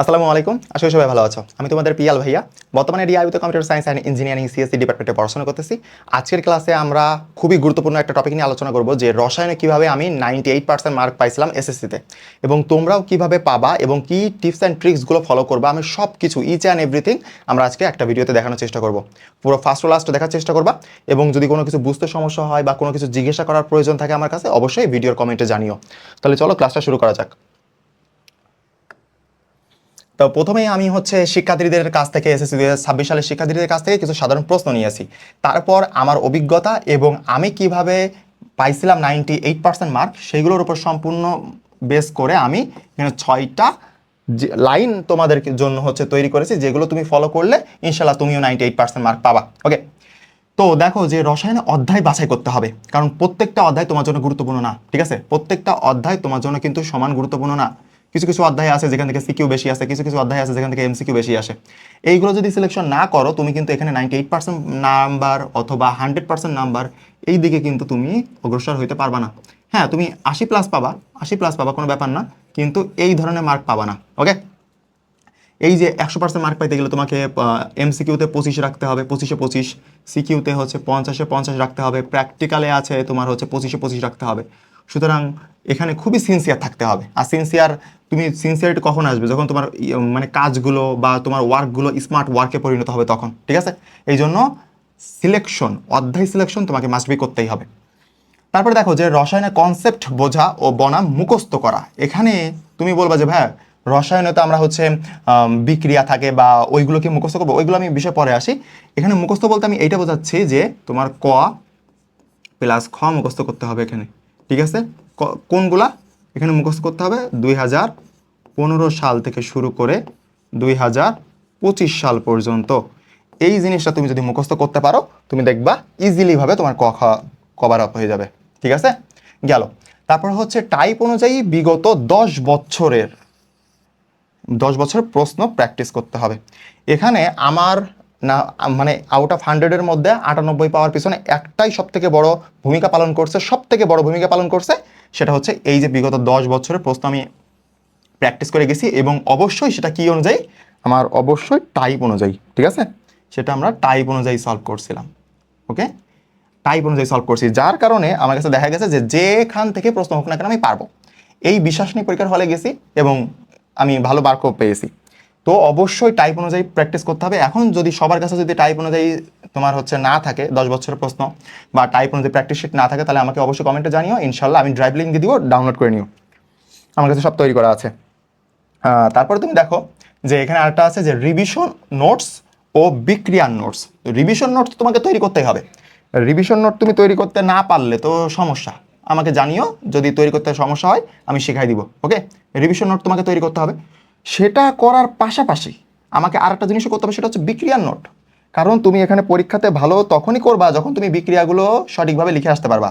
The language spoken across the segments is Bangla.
আসসালামু আলাইকুম। করি সবাই ভালো আছো। আমি তোমাদের পিয়াল ভাইয়া। বর্তমানে ডিআইউতে computer science and engineering CSC ডিপার্টমেন্টে পড়াশোনা করতেছি। আজকের ক্লাসে আমরা খুবই গুরুত্বপূর্ণ একটা টপিক নিয়ে আলোচনা করব যে রসায়নে কীভাবে আমি নাইনটি এইট পার্সেন্ট মার্ক পাইছিলাম এসএসসিতে এবং তোমরাও কীভাবে পাবা এবং কি টিপস অ্যান্ড ট্রিক্সগুলো ফলো করবা আমি সব কিছু ইচ অ্যান্ড এভরিথিং আমরা আজকে একটা ভিডিওতে দেখানোর চেষ্টা করব। পুরো ফার্স্ট ও লাস্ট দেখার চেষ্টা করবা এবং যদি কোনো কিছু বুঝতে সমস্যা হয় বা কোনো কিছু জিজ্ঞাসা করার প্রয়োজন থাকে আমার কাছে, অবশ্যই ভিডিওর কমেন্টে জানিও। তাহলে চলো ক্লাসটা শুরু করা যাক। তো প্রথমেই আমি হচ্ছে শিক্ষার্থীদের কাছ থেকে, এসএসসি হাজার ছাব্বিশ সালের শিক্ষার্থীদের কাছ থেকে কিছু সাধারণ প্রশ্ন নিয়ে আসি তারপর আমার অভিজ্ঞতা এবং আমি কীভাবে পাইছিলাম নাইনটি এইট পার্সেন্ট মার্ক সেইগুলোর উপর সম্পূর্ণ বেস করে আমি এখানে ছয়টা লাইন তোমাদের জন্য হচ্ছে তৈরি করেছি, যেগুলো তুমি ফলো করলে ইনশাল্লাহ তুমিও নাইনটি এইট পার্সেন্ট মার্ক পাবা। ওকে তো দেখো যে রসায়নে অধ্যায় বাছাই করতে হবে, কারণ প্রত্যেকটা অধ্যায় তোমার জন্য গুরুত্বপূর্ণ না, ঠিক আছে? প্রত্যেকটা অধ্যায় তোমার জন্য কিন্তু সমান গুরুত্বপূর্ণ না। কিছু কিছু অধ্যায় আছে যেখান থেকে সিকিউ বেশি আসে, কিছু কিছু অধ্যায় আছে যেখান থেকে এমসিকিউ বেশি আসে। এইগুলো যদি সিলেকশন না করো, তুমি কিন্তু এখানে নাইনটি এইট পার্সেন্ট নাম্বার অথবা হান্ড্রেড পার্সেন্ট নাম্বার এই দিকে কিন্তু তুমি অগ্রসর হইতে পারবা না। হ্যাঁ তুমি আশি প্লাস পাবা, আশি প্লাস পাবা কোনো ব্যাপার না, কিন্তু এই ধরনের মার্ক পাবা না ওকে এই যে একশো পার্সেন্ট মার্ক পাইতে গেলে তোমাকে এমসিকিউতে পঁচিশ রাখতে হবে, পঁচিশে পঁচিশ, সিকিউতে হচ্ছে পঞ্চাশে পঞ্চাশ রাখতে হবে প্র্যাকটিক্যালে আছে তোমার হচ্ছে পঁচিশে পঁচিশ রাখতে হবে। সুতরাং এখানে খুবই সিনসিয়ার থাকতে হবে। আর সিনসিয়ার তুমি সিনসিয়ারিটি কখন আসবে? যখন তোমার মানে কাজগুলো বা তোমার ওয়ার্কগুলো স্মার্ট ওয়ার্কে পরিণত হবে তখন, ঠিক আছে? এই জন্য সিলেকশন অধ্যায় সিলেকশন তোমাকে মাস্ট বি করতেই হবে। তারপরে দেখো যে রসায়নের কনসেপ্ট বোঝা ও বনাম মুখস্থ করা। এখানে তুমি বলবা যে, ভাই, রসায়নে তো আমরা হচ্ছে বিক্রিয়া থাকে বা ওইগুলোকে মুখস্থ করব। ওইগুলো আমি বিষয় পরে আসি। এখানে মুখস্থ বলতে আমি এইটা বোঝাচ্ছি যে তোমার ক প্লাস খ মুখস্থ করতে হবে এখানে। ঠিক আছে? কোনগুলা? এখানে মুখস্থ করতে হবে। দুই হাজার পনেরো সাল থেকে শুরু করে দুই হাজার পঁচিশ সাল পর্যন্ত। এই জিনিসটা তুমি যদি মুখস্থ করতে পারো, তুমি দেখবা ইজিলিভাবে তোমার ক কভার আপ হয়ে যাবে। ঠিক আছে? গেল। তারপর হচ্ছে টাইপ অনুযায়ী বিগত দশ বছরের দশ বছরের প্রশ্ন প্র্যাকটিস করতে হবে। এখানে আমার না মানে আউট অফ হান্ড্রেডের মধ্যে আটানব্বই পাওয়ার পিছনে একটাই সব থেকে বড় ভূমিকা পালন করছে সব থেকে বড় ভূমিকা পালন করছে, সেটা হচ্ছে এই যে বিগত দশ বছরের প্রশ্ন আমি প্র্যাকটিস করে গেছি এবং অবশ্যই সেটা কি অনুযায়ী? আমার অবশ্যই টাইপ অনুযায়ী, ঠিক আছে? সেটা আমরা টাইপ অনুযায়ী সলভ করছিলাম ওকে টাইপ অনুযায়ী সলভ করছি, যার কারণে আমার কাছে দেখা গেছে যে যেখান থেকে প্রশ্ন হোক না কেন আমি পারব। এই বিশ্বাস নিয়ে পরীক্ষার হলে গেছি এবং আমি ভালো মার্কও পেয়েছি। তো অবশ্যই টাইপ অনুযায়ী প্র্যাকটিস করতে হবে। এখন যদি সবার কাছে যদি টাইপ অনুযায়ী তোমার হচ্ছে না থাকে, দশ বছরের প্রশ্ন বা টাইপ অনুযায়ী প্র্যাকটিস শিট না থাকে, তাহলে আমাকে অবশ্যই কমেন্টে জানিও। ইনশাল্লাহ আমি ড্রাইভ লিঙ্ক দিয়ে দিব ডাউনলোড করে নিও। আমার কাছে সব তৈরি করা আছে। তারপরে তুমি দেখো যে এখানে আরেকটা আছে যে রিভিশন নোটস ও বিক্রিয়ার নোটস রিভিশন নোটস তোমাকে তৈরি করতেই হবে। রিভিশন নোট তুমি তৈরি করতে না পারলে তো সমস্যা। আমাকে জানিও, যদি তৈরি করতে সমস্যা হয়, আমি শেখাই দিব ওকে রিভিশন নোট তোমাকে তৈরি করতে হবে। সেটা করার পাশাপাশি আমাকে আরেকটা জিনিসও করতে হবে, সেটা হচ্ছে বিক্রিয়ার নোট। কারণ তুমি এখানে পরীক্ষাতে ভালো তখনই করবা যখন তুমি বিক্রিয়াগুলো সঠিকভাবে লিখে আসতে পারবা।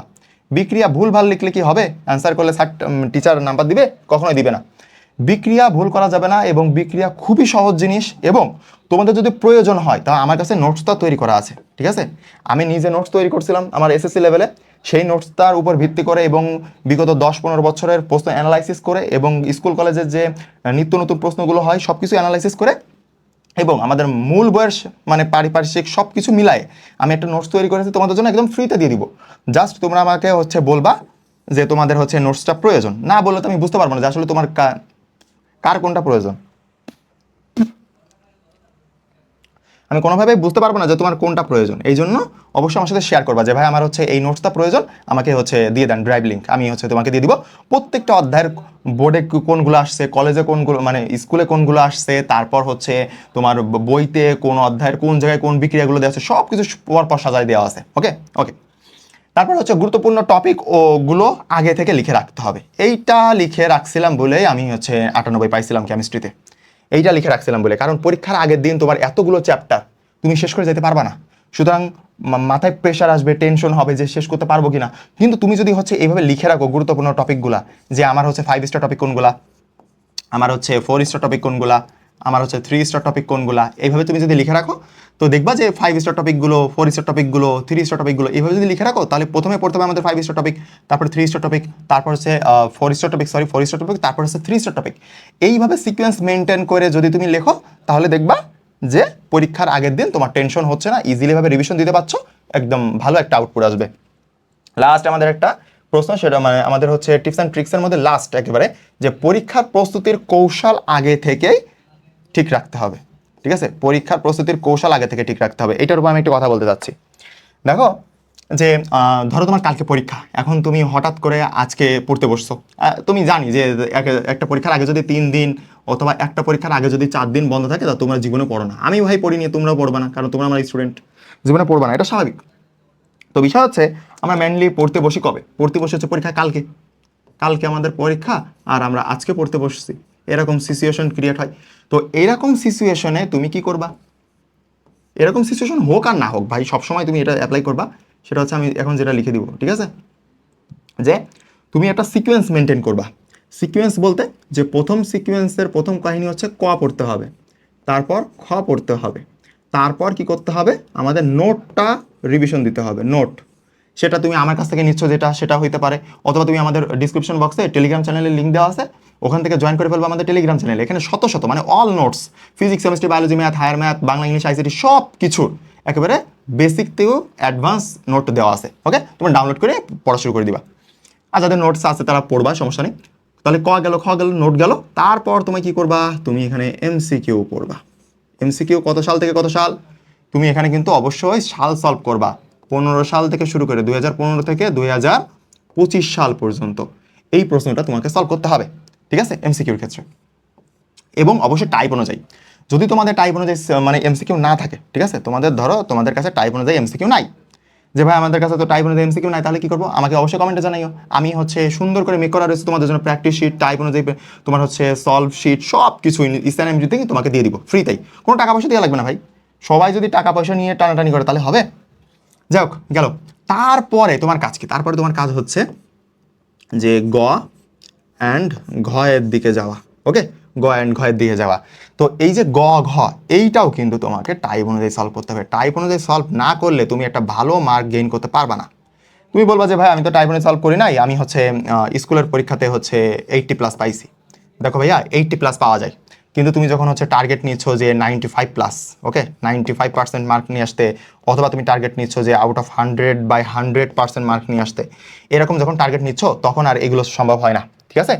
বিক্রিয়া ভুল ভালো লিখলে কি হবে? অ্যান্সার করলে স্যার টিচার নাম্বার দিবে? কখনোই দিবে না। বিক্রিয়া ভুল করা যাবে না এবং বিক্রিয়া খুবই সহজ জিনিস এবং তোমাদের যদি প্রয়োজন হয়, তা আমার কাছে নোটসটা তৈরি করা আছে, ঠিক আছে? আমি নিজে নোটস তৈরি করছিলাম আমার এসএসসি লেভেলে সেই নোটসটার উপর ভিত্তি করে এবং বিগত দশ পনেরো বছরের প্রশ্ন অ্যানালাইসিস করে এবং স্কুল কলেজের যে নিত্য নতুন প্রশ্নগুলো হয় সব কিছু অ্যানালাইসিস করে এবং আমাদের মূল বয়স মানে পারিপার্শ্বিক সব কিছু মিলায়ে আমি একটা নোটস তৈরি করেছি, তোমাদের জন্য একদম ফ্রিতে দিয়ে দিব। জাস্ট তোমরা আমাকে হচ্ছে বলবা যে তোমাদের হচ্ছে নোটসটা প্রয়োজন। না বললে তো আমি বুঝতে পারব না যে আসলে তোমার কার কোনটা প্রয়োজন। আমি কোনোভাবেই বুঝতে পারব না যে তোমার কোনটা প্রয়োজন। এই জন্য অবশ্যই আমার সাথে শেয়ার করবা যে, ভাই, আমার হচ্ছে এই নোটসটা প্রয়োজন, আমাকে হচ্ছে দিয়ে দেন ড্রাইভ লিঙ্ক আমি হচ্ছে তোমাকে দিয়ে দিব। প্রত্যেকটা অধ্যায়ের বোর্ডে কোনগুলো আসছে কলেজে কোনগুলো মানে স্কুলে কোনগুলো আসছে, তারপর হচ্ছে তোমার বইতে কোন অধ্যায়ের কোন জায়গায় কোন বিক্রিয়াগুলো দেওয়া আছে সব কিছু পর পর সাজায় দেওয়া আছে। ওকে ওকে তারপর হচ্ছে গুরুত্বপূর্ণ টপিক ওগুলো আগে থেকে লিখে রাখতে হবে। এইটা লিখে রাখছিলাম বলেই আমি হচ্ছে আটানব্বই পাইছিলাম কেমিস্ট্রিতে এইটা লিখে রাখছিলাম বলে, কারণ পরীক্ষার আগের দিন তোমার এতগুলো চ্যাপ্টার তুমি শেষ করে যেতে পারবা না। সুতরাং মাথায় প্রেশার আসবে টেনশন হবে যে শেষ করতে পারব কিনা। কিন্তু তুমি যদি হচ্ছে এইভাবে লিখে রাখো গুরুত্বপূর্ণ টপিকগুলা যে আমার হচ্ছে ফাইভ স্টার টপিক কোনগুলা, আমার হচ্ছে ফোর স্টার টপিক কোনগুলা, আমার হচ্ছে থ্রি স্টার টপিক কোনগুলা, এইভাবে তুমি যদি লিখে রাখো, তো দেখবা যে ফাইভ স্টার টপিকগুলো ফোর স্টার টপিকগুলো থ্রি স্টার টপিকগুলো এইভাবে যদি লিখে রাখো, তাহলে প্রথমে পড়তে হবে আমাদের ফাইভ স্টার টপিক তারপর থ্রি স্টার টপিক তারপর হচ্ছে four star topic sorry four star topic তারপর হচ্ছে থ্রি স্টার টপিক এইভাবে সিকোয়েন্স মেনটেন করে যদি তুমি লেখো, তাহলে দেখবা যে পরীক্ষার আগের দিন তোমার টেনশন হচ্ছে না ইজিলিভাবে রিভিশন দিতে পারছ, একদম ভালো একটা আউটপুট আসবে। লাস্ট আমাদের একটা প্রশ্ন, সেটা মানে আমাদের হচ্ছে টিপস অ্যান্ড ট্রিক্সের মধ্যে লাস্ট একেবারে, যে পরীক্ষার প্রস্তুতির কৌশল আগে থেকেই ঠিক রাখতে হবে। ঠিক আছে? পরীক্ষার প্রস্তুতির কৌশল আগে থেকে ঠিক রাখতে হবে। এটার উপর আমি একটু কথা বলতে চাচ্ছি। দেখো, যে ধরো তোমার কালকে পরীক্ষা, এখন তুমি হঠাৎ করে আজকে পড়তে বসছো। তুমি জানি যে এক- একটা পরীক্ষার আগে যদি তিন দিন অথবা একটা পরীক্ষার আগে যদি চার দিন বন্ধ থাকে, তা তোমরা জীবনে পড়ো না। আমি ভাই পড়িনি তোমরাও পড়বা না, কারণ তোমরা আমার স্টুডেন্ট জীবনে পড়বা না, এটা স্বাভাবিক। তো বিষয় হচ্ছে, আমরা মেনলি পড়তে বসি কবে? পড়তে বসে হচ্ছে পরীক্ষা কালকে। কালকে আমাদের পরীক্ষা, আর আমরা আজকে পড়তে বসছি। এরকম সিচুয়েশন ক্রিয়েট হয়। তো এরকম সিচুয়েশনে তুমি কি করবা? এরকম সিচুয়েশন হোক আর না হোক, ভাই, সবসময় তুমি এটা অ্যাপ্লাই করবা। সেটা হচ্ছে আমি এখন যেটা লিখে দিব, ঠিক আছে? যে তুমি একটা সিকোয়েন্স মেনটেন করবা। সিকোয়েন্স বলতে যে প্রথম সিকোয়েন্সের প্রথম কাহিনী হচ্ছে ক পড়তে হবে। তারপর খ পড়তে হবে। তারপর কি করতে হবে? আমাদের নোটটা রিভিশন দিতে হবে, নোট। সেটা তুমি আমার কাছ থেকে নিচ্ছ যেটা, সেটা হইতে পারে। অথবা তুমি আমাদের ডিসক্রিপশন বক্সে টেলিগ্রাম চ্যানেলের লিঙ্ক দেওয়া আছে। ওখান থেকে জয়েন করে ফেলব আমাদের টেলিগ্রাম চ্যানেলে এখানে শত শত মানে all notes physics chemistry biology math higher math Bangla English ICT সব কিছুর একেবারে বেসিক থেকেও অ্যাডভান্স নোট দেওয়া আছে। ওকে তুমি ডাউনলোড করে পড়া শুরু করে দিবা। আর যাদের নোটস আছে তারা পড়বা, সমস্যা নেই। তাহলে ক গেল, খ গেল, নোট গেল। তারপর তুমি কি করবা? তুমি এখানে এমসিকিউ পড়বা। এমসিকিউ কত সাল থেকে কত সাল? তুমি এখানে কিন্তু অবশ্যই সাল সলভ করবা। পনেরো সাল থেকে শুরু করে দুই হাজার পনেরো থেকে দুই সাল পর্যন্ত এই প্রশ্নটা তোমাকে সলভ করতে হবে, ঠিক আছে? এমসিকিউর ক্ষেত্রে। এবং অবশ্যই টাইপ অনুযায়ী। যদি তোমাদের টাইপ অনুযায়ী মানে এমসিকিউ না থাকে, ঠিক আছে? তোমাদের ধরো, তোমাদের কাছে টাইপ অনুযায়ী এমসিকিউ নাই। যে, ভাই, আমাদের কাছে তো টাইপ অনুযায়ী এমসিকিউ নাই, তাহলে কি করব? আমাকে অবশ্যই কমেন্টে জানাইও। আমি হচ্ছে সুন্দর করে মেক করা রয়েছে তোমাদের জন্য প্র্যাকটিস শিট টাইপ অনুযায়ী তোমার হচ্ছে সলভ শিট সব কিছু ইস্টান এমজি থেকে তোমাকে দিয়ে দিব ফ্রিতেই কোনো টাকা পয়সা দেওয়া লাগবে না, ভাই। সবাই যদি টাকা পয়সা নিয়ে টানাটানি করে, তাহলে হবে। যাই হোক, গেল। তারপরে তোমার কাজ কি? তারপরে তোমার কাজ হচ্ছে যে, গ অ্যান্ড ঘয়ের দিকে যাওয়া ওকে গ অ্যান্ড ঘয়ের দিকে যাওয়া। তো এই যে গ, ঘ, এইটাও কিন্তু তোমাকে টাইপ অনুযায়ী সলভ করতে হবে। টাইপ অনুযায়ী সলভ না করলে তুমি একটা ভালো মার্ক গেইন করতে পারবা না। তুমি বলবা যে, ভাই, আমি তো টাইপ অনুযায়ী সলভ করি নাই। আমি হচ্ছে স্কুলের পরীক্ষাতে হচ্ছে এইটটি প্লাস পাইছি। দেখো ভাইয়া এইটটি প্লাস পাওয়া যায়। কিন্তু তুমি যখন হচ্ছে টার্গেট নিচ্ছ যে ninety five plus okay ninety five percent mark নিয়ে আসতে, অথবা তুমি টার্গেট নিচ্ছ যে out of hundred by hundred percent mark নিয়ে আসতে, এরকম যখন টার্গেট নিচ্ছ, তখন আর এগুলো সম্ভব হয় না। ঠিক আছে?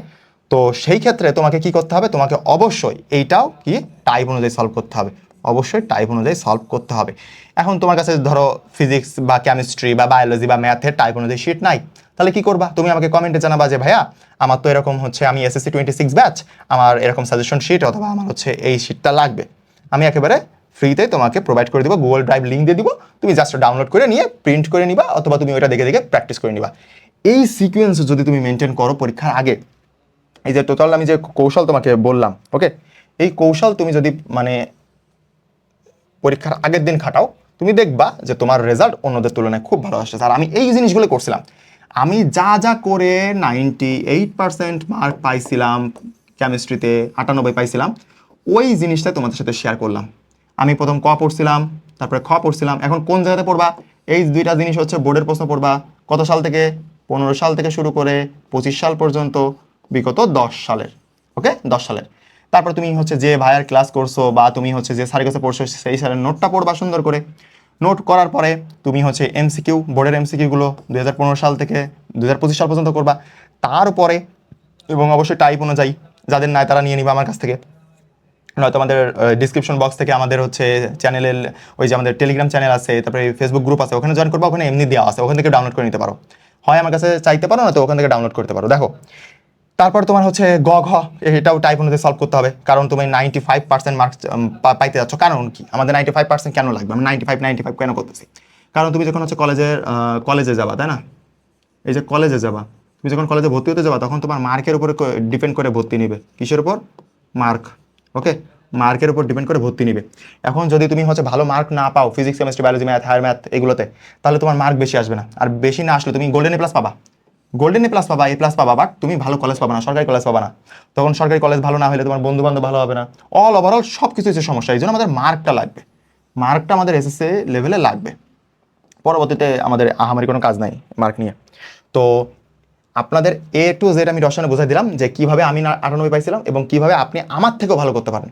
তো সেই ক্ষেত্রে তোমাকে কি করতে হবে? তোমাকে অবশ্যই এইটাও কি? টাইপ অনুযায়ী সলভ করতে হবে। অবশ্যই টাইপ অনুযায়ী সলভ করতে হবে। এখন তোমার কাছে ধরো ফিজিক্স বা কেমিস্ট্রি বা বায়োলজি বা ম্যাথের টাইপ অনুযায়ী শিট নাই। তাহলে কি করবা? তুমি আমাকে কমেন্টে জানাবা যে, ভাইয়া, আমার তো এরকম হচ্ছে আমি এসএসসি টোয়েন্টি সিক্স ব্যাচ আমার এরকম সাজেশন শিট অথবা আমার হচ্ছে এই শিটটা লাগবে। আমি একেবারে ফ্রিতে তোমাকে প্রোভাইড করে দিব গুগল ড্রাইভ লিঙ্ক দিয়ে দিব। তুমি জাস্ট ডাউনলোড করে নিয়ে প্রিন্ট করে নিবা, অথবা তুমি ওইটা দেখে দেখে প্র্যাকটিস করে নিবা। এই সিকোয়েন্স যদি তুমি মেনটেন করো পরীক্ষার আগে এই যে টোটাল আমি যে কৌশল তোমাকে বললাম ওকে এই কৌশল তুমি যদি মানে পরীক্ষার আগের দিন খাটাও, তুমি দেখবা যে তোমার রেজাল্ট অন্যদের তুলনায় খুব ভালো আসছে। আর আমি এই জিনিসগুলো করছিলাম। আমি যা যা করে নাইনটি এইট পার্সেন্ট মার্ক পাইছিলাম কেমিস্ট্রিতে আটানব্বই পাইছিলাম, ওই জিনিসটা তোমাদের সাথে শেয়ার করলাম। আমি প্রথম ক পড়ছিলাম, তারপরে খ পড়ছিলাম, এখন কোন জায়গাতে পড়বা? এই দুইটা জিনিস হচ্ছে বোর্ডের প্রশ্ন পড়বা, কত সাল থেকে? পনেরো সাল থেকে শুরু করে পঁচিশ সাল পর্যন্ত বিগত দশ সালের ওকে দশ সালের। তারপর তুমি হচ্ছে যে ভাইয়ার ক্লাস করছ বা তুমি হচ্ছে যে স্যারের কাছে পড়ছো, সেই স্যারের নোটটা পড়বা সুন্দর করে। নোট করার পরে তুমি হচ্ছে এমসিকিউ বোর্ডের এমসিকিউগুলো দুই হাজার পনেরো সাল থেকে দুই হাজার পঁচিশ সাল পর্যন্ত করবা। তারপরে এবং অবশ্যই টাইপ অনুযায়ী যাদের নাই তারা নিয়ে নিবা আমার কাছ থেকে। নয়তো আমাদের ডিসক্রিপশন বক্স থেকে আমাদের হচ্ছে চ্যানেলের ওই যে আমাদের টেলিগ্রাম চ্যানেল আছে, তারপরে ফেসবুক গ্রুপ আছে, ওখানে জয়েন করব, ওখানে এমনি দেওয়া আছে, ওখান থেকে ডাউনলোড করে নিতে পারো। হয় আমার কাছে চাইতে পারো না তো ওখান থেকে ডাউনলোড করতে পারো। দেখো তারপর তোমার হচ্ছে গ, ঘ, এটাও টাইপ অনুযায়ী সলভ করতে হবে। কারণ তুমি নাইনটি ফাইভ পার্সেন্ট মার্কস পাইতে যাচ্ছ। কারণ কি? আমাদের নাইনটি ফাইভ পার্সেন্ট কেন লাগবে? আমি নাইনটি ফাইভ নাইনটি ফাইভ কেন করতেছি? কারণ তুমি যখন হচ্ছে কলেজের কলেজে যাবা, তাই না? এই যে কলেজে যাবা, তুমি যখন কলেজে ভর্তি হতে যাবা, তখন তোমার মার্কের উপরে ডিপেন্ড করে ভর্তি নিবে। কিসের উপর? মার্ক ওকে মার্কের উপর ডিপেন্ড করে ভর্তি নিবে। এখন যদি তুমি হচ্ছে ভালো মার্ক না পাও physics chemistry biology math higher math এগুলোতে, তাহলে তোমার মার্ক বেশি আসবে না। আর বেশি না আসলে তুমি গোল্ডেন প্লাস পাবা। গোল্ডেন এ প্লাস পাবা এ প্লাস পাবা, বাট তুমি ভালো কলেজ পাবা না, সরকারি কলেজ পাবা না। তখন সরকারি কলেজ ভালো না হলে তোমার বন্ধু বান্ধব ভালো হবে না। অল ওভারঅল সব কিছু হচ্ছে সমস্যা এই জন্য আমাদের মার্কটা লাগবে। মার্কটা আমাদের এসএসসি লেভেলে লাগবে। পরবর্তীতে আমাদের আহামারি কোনো কাজ নাই মার্ক নিয়ে। তো আপনাদের এ টু জেড আমি রসায়নে বোঝাই দিলাম যে কীভাবে আমি আটানব্বই পাইছিলাম এবং কীভাবে আপনি আমার থেকেও ভালো করতে পারেন।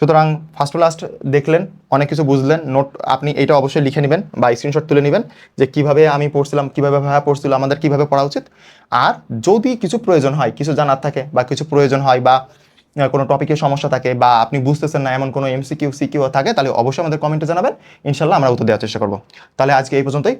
সুতরাং ফার্স্ট টু লাস্ট দেখলেন, অনেক কিছু বুঝলেন নোট আপনি এটা অবশ্যই লিখে নেবেন বা স্ক্রিনশট তুলে নেবেন যে কীভাবে আমি পড়ছিলাম, কীভাবে ভাইয়া পড়ছিল, আমাদের কীভাবে পড়া উচিত। আর যদি কিছু প্রয়োজন হয়, কিছু জানার থাকে বা কিছু প্রয়োজন হয় বা কোনো টপিকের সমস্যা থাকে বা আপনি বুঝতেছেন না, এমন কোনো এমসি এমসিকিউ সিকিউ থাকে, তাহলে অবশ্যই আমাদের কমেন্টে জানাবেন। ইনশাল্লাহ আমরা উত্তর দেওয়ার চেষ্টা করব। তাহলে আজকে এই পর্যন্তই।